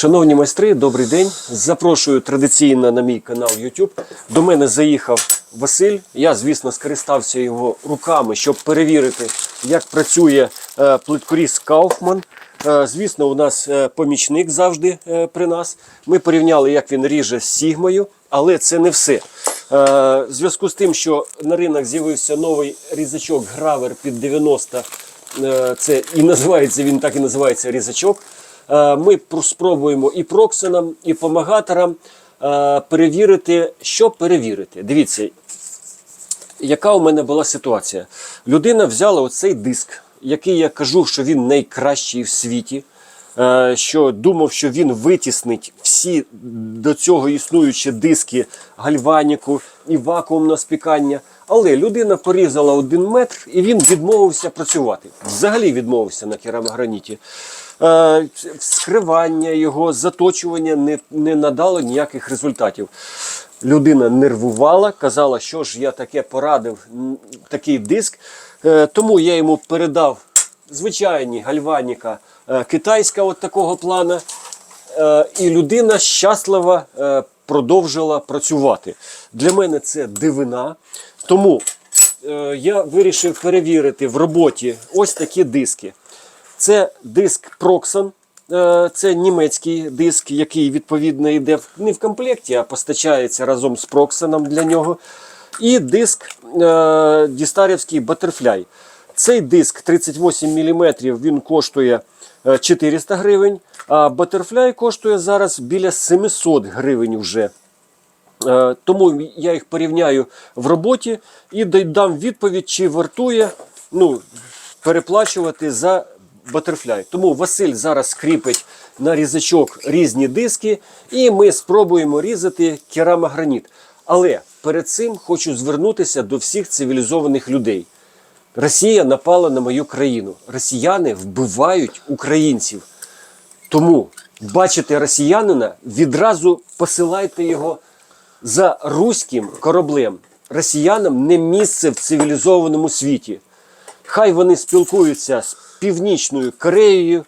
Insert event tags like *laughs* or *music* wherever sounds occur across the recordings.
Шановні майстри, добрий день. Запрошую традиційно на мій канал YouTube. До мене заїхав Василь. Я, звісно, скористався його руками, щоб перевірити, як працює е, плиткоріз Кауфман. Е, Звісно, у нас е, помічник завжди при нас. Ми порівняли, як він ріже з Сігмою, але це не все. В зв'язку з тим, що на ринок з'явився новий різачок Гравер під 90, е, це і називається він так і називається різачок. Е, Ми спробуємо і проксинам, і помагаторам е, перевірити, що перевірити. Дивіться, яка у мене була ситуація? Людина взяла оцей диск, який я кажу, що він найкращий в світі. е, Що думав, що він витіснить всі до цього існуючі диски гальваніку і вакуумного спікання. Але людина порізала один метр і він відмовився працювати. Взагалі відмовився на керамограніті. Е, Вскривання його, заточування не, не надало ніяких результатів. Людина нервувала, казала, що ж я таке порадив, такий диск. Е, Тому я йому передав звичайні гальваніка е, китайська от такого плана. І людина щасливо е, продовжила працювати. Для мене це дивина. Тому я вирішив перевірити в роботі ось такі диски. Це диск Proxon, е, це німецький диск, який відповідно йде не в комплекті, а постачається разом з Proxon для нього. І диск е, Дістарівський Butterfly. Цей диск 38 мм, він коштує е, 400 гривень, а Butterfly коштує зараз біля 700 гривень вже. Е, Тому я їх порівняю в роботі і дам відповідь, чи вартує ну, переплачувати за Butterfly. Тому Василь зараз скріпить на різачок різні диски, і ми спробуємо різати керамограніт. Але перед цим хочу звернутися до всіх цивілізованих людей. Росія напала на мою країну. Росіяни вбивають українців. Тому бачите росіянина, відразу посилайте його за руським кораблем. Росіянам не місце в цивілізованому світі. Хай вони спілкуються з Північною Кореєю,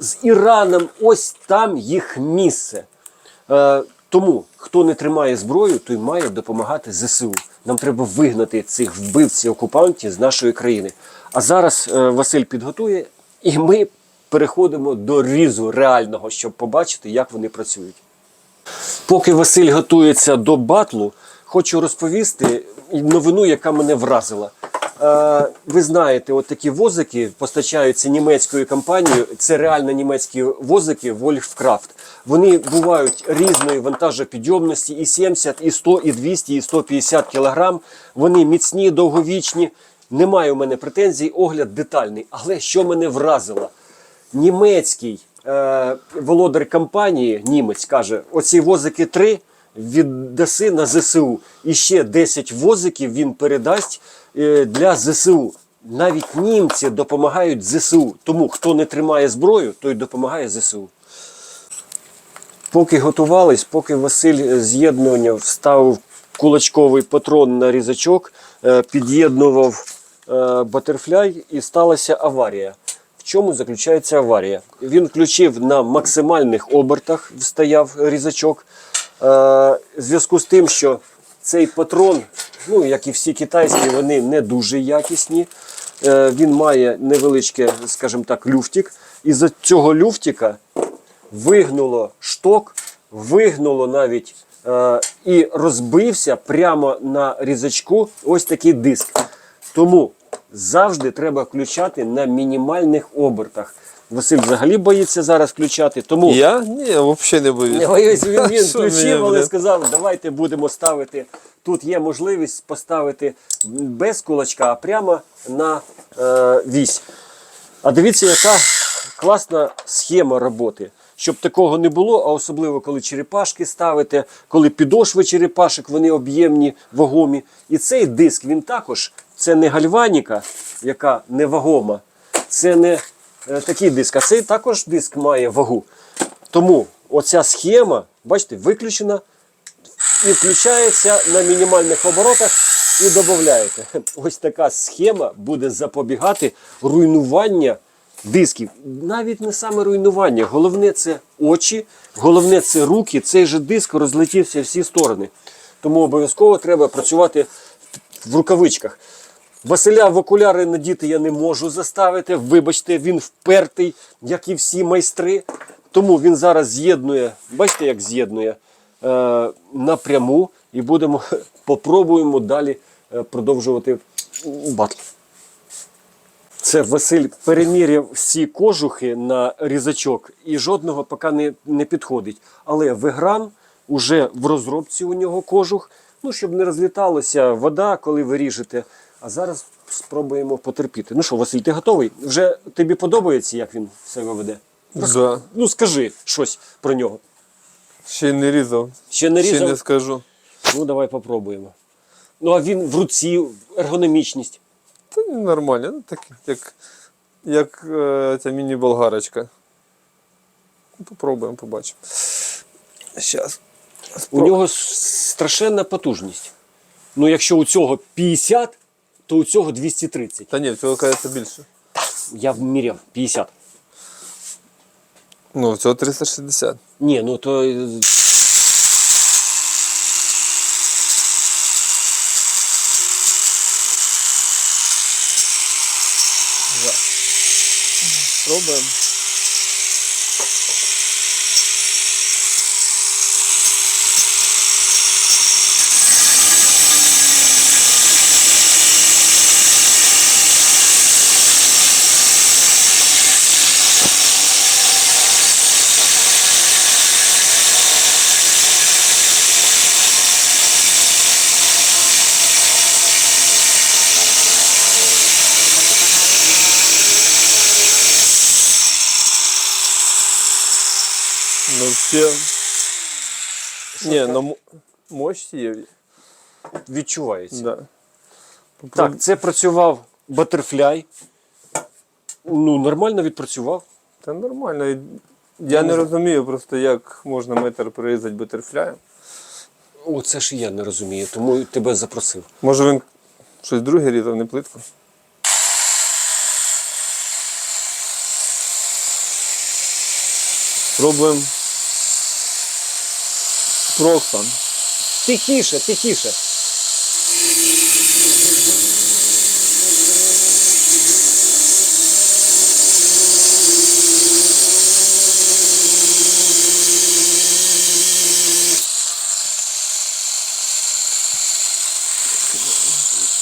з Іраном. Ось там їх місце. Е, тому, хто не тримає зброю, той має допомагати ЗСУ. Нам треба вигнати цих вбивців окупантів з нашої країни. А зараз е, Василь підготує, і ми переходимо до різу реального, щоб побачити, як вони працюють. Поки Василь готується до батлу, хочу розповісти новину, яка мене вразила. Е, ви знаєте, от такі возики постачаються німецькою компанією. Це реально німецькі возики Wolfcraft. Вони бувають різної вантажопідйомності, і 70, і 100, і 200, і 150 кг. Вони міцні, довговічні. Немає у мене претензій, огляд детальний. Але що мене вразило? німецький е, володар компанії, німець каже: оці возики три віддаси на ЗСУ. І ще 10 возиків він передасть е, для ЗСУ. Навіть німці допомагають ЗСУ. Тому хто не тримає зброю, той допомагає ЗСУ. Поки готувались, поки Василь з'єднування вставив кулачковий патрон на різачок, е, під'єднував е, батерфляй і сталася аварія. В чому заключається аварія? Він включив на максимальних обертах, стояв різачок. Е, В зв'язку з тим, що цей патрон, ну як і всі китайські, вони не дуже якісні. Е, Він має невеличке, скажімо так, люфтик. І за цього люфтика вигнуло шток, вигнуло навіть е, і розбився прямо на різачку ось такий диск. Тому завжди треба включати на мінімальних обертах. Василь взагалі боїться зараз включати, тому Я? Ні, взагалі не боюсь. боюсь, він, він *laughs* Що мені, включив, але блін? сказав, давайте будемо ставити. Тут є можливість поставити без кулачка, а прямо на е, вісь. А дивіться, яка класна схема роботи. Щоб такого не було, а особливо коли черепашки ставите, коли підошви черепашок, вони об'ємні, вагомі. І цей диск він також це не гальваніка, яка невагома, це не е, такий диск, а цей також диск має вагу. Тому оця схема, бачите, виключена і включається на мінімальних оборотах і додаєте. *laughs* Ось така схема буде запобігати руйнування дисків. Навіть не саме руйнування. Головне це очі, головне це руки. Цей же диск розлетівся всі сторони. Тому обов'язково треба працювати в рукавичках. Василя в окуляри надіти я не можу заставити. Вибачте, він впертий, як і всі майстри. Тому він зараз з'єднує, бачите, як з'єднує е, напряму, і будемо *laughs* попробуємо далі е, продовжувати батл. Це Василь переміряв всі кожухи на різачок і жодного поки не, не підходить. Але вигран уже в розробці у нього кожух, ну щоб не розліталася вода, коли ви ріжете. А зараз спробуємо потерпіти. Ну що, Василь, ти готовий? Вже тобі подобається, як він себе веде? Да. Ну скажи щось про нього. Ще не різав. Ще не різав? Ще не скажу. Ну давай попробуємо. Ну а він в руці, ергономічність. Та нормально. Ну, так, як, як е, ця міні-болгарочка. Попробуємо, побачимо. Щас. У нього страшенна потужність. Ну, якщо у цього 50, то у цього 230. Та ні, в цього кажеться більше. Я вміряв 50. Ну, в цього 360. Ні, ну то. Пробуємо. Ну, все. Ні, мо- мощь є. Відчувається. Да. Так, це працював Butterfly. Ну, нормально відпрацював. Та нормально. І Я не розумію просто, як можна метр прирізати бутерфляєм. О, це ж і я не розумію, тому тебе запросив. Може він щось друге різав, не плитку? Пробуємо. Проксон. Тихіше, тихіше.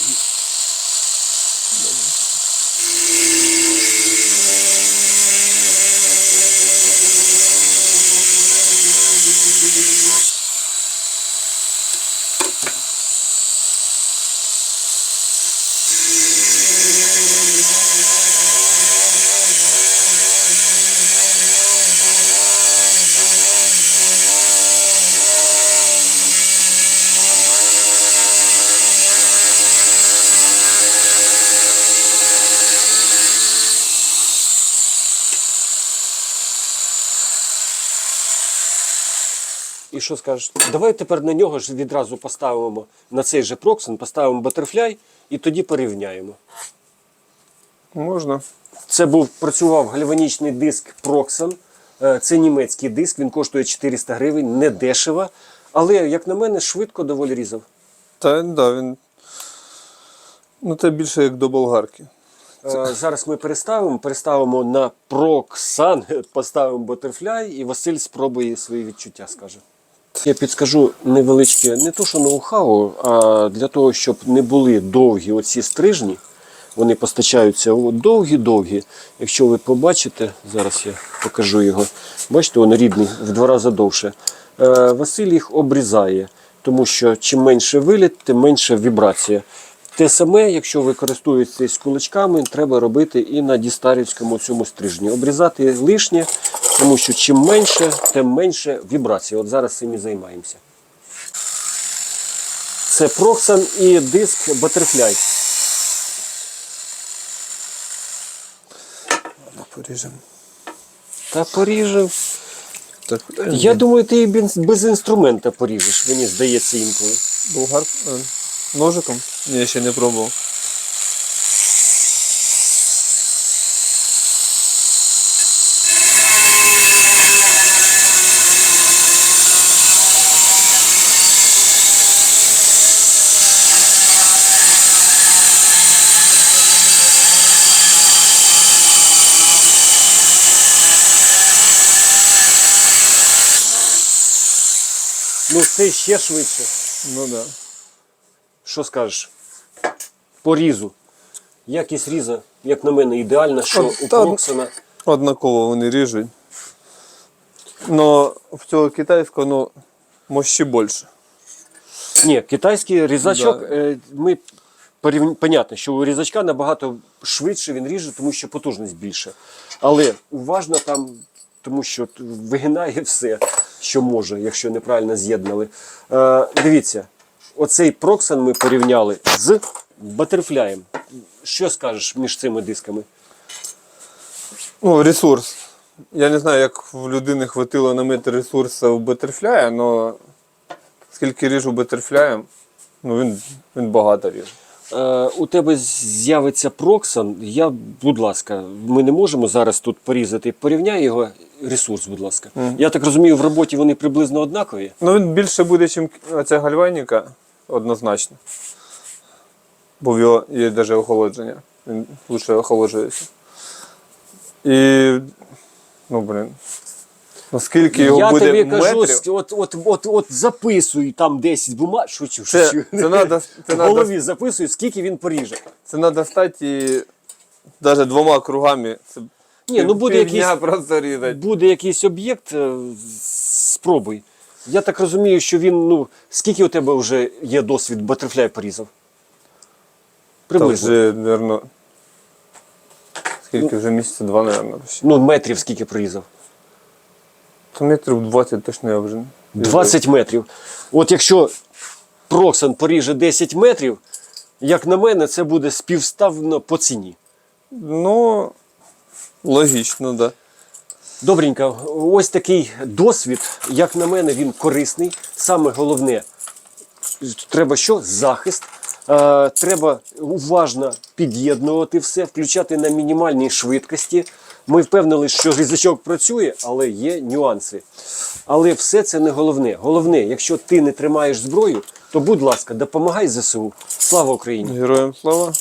Mm-hmm. І що скажеш? Давай тепер на нього ж відразу поставимо на цей же проксен, поставимо Butterfly і тоді порівняємо. Можна. Це був працював гальванічний диск Proxen. Е, Це німецький диск, він коштує 400 гривень, не дешево. Але, як на мене, швидко доволі різав. Та да, він. Ну, це більше як до болгарки. Е, Зараз ми переставимо, переставимо на Proxan, *laughs* поставимо Butterfly, і Василь спробує свої відчуття, скаже. Я підскажу невеличке, не то що ноу-хау, а для того, щоб не були довгі оці стрижні. Вони постачаються довгі-довгі. Якщо ви побачите, зараз я покажу його. Бачите, він рідний в два рази довше. Е, Василь їх обрізає, тому що чим менше виліт, тим менше вібрація. Те саме, якщо ви користуєтесь кулачками, треба робити і на дістарівському цьому стрижні. Обрізати лишнє, тому що чим менше, тим менше вібрації. От зараз цим і займаємося. Це Proxan і диск Butterfly. Поріжемо. Та поріжем. Так, Я думаю, ти і без, інструмента поріжеш, мені здається інколи. Болгар... е, Ножиком? Ні, ще не пробував. Ну, це ще швидше. Ну да. Що скажеш? По різу. Якість різа, як на мене, ідеальна, що От, у та- Проксона. Однаково вони ріжуть. Но в цього китайського, ну, мощі більше. Ні, китайський різачок, Да. е, ми порів... понятно, що у різачка набагато швидше він ріже, тому що потужність більше. Але уважно там, тому що т- вигинає *laughs* все, що може, якщо неправильно з'єднали. Е, дивіться, оцей Проксон ми порівняли з Батерфляєм. Що скажеш між цими дисками? Ну, ресурс. Я не знаю, як в людини хватило на метр ресурсу в Butterfly, але скільки ріжу Butterfly, ну він, він багато ріже. Е, у тебе з'явиться Проксон. Я, будь ласка, ми не можемо зараз тут порізати. Порівняй його ресурс, будь ласка. Я так розумію, в роботі вони приблизно однакові. Ну він більше буде, ніж ця гальваніка, однозначно. Бо в його є навіть охолодження. Він лише охолоджується. І. Ну, блін. Ну його я буде тобі кажу, метрів? от, от, от, от записуй там 10 бумаг, шучу, Це- шучу. це надо- *laughs* це в надо- голові записуй, скільки він поріже. Це треба стати навіть двома кругами. Це Ні, ну буде якийсь, просто різати. буде якийсь об'єкт, е, спробуй. Я так розумію, що він, ну, скільки у тебе вже є досвід батерфляй порізав? Приблизно. вже, мабуть, скільки вже місяця два, мабуть. Ну, метрів скільки прорізав? Та метрів 20 точно я вже. 20 метрів. От якщо Проксон поріже 10 метрів, як на мене, це буде співставно по ціні. Ну, логічно, так. Да. Добренько, ось такий досвід, як на мене, він корисний. Саме головне, треба що? Захист. Е, треба уважно під'єднувати все, включати на мінімальній швидкості. Ми впевнили, що різачок працює, але є нюанси. Але все це не головне. Головне, якщо ти не тримаєш зброю, то будь ласка, допомагай ЗСУ. Слава Україні! Героям слава.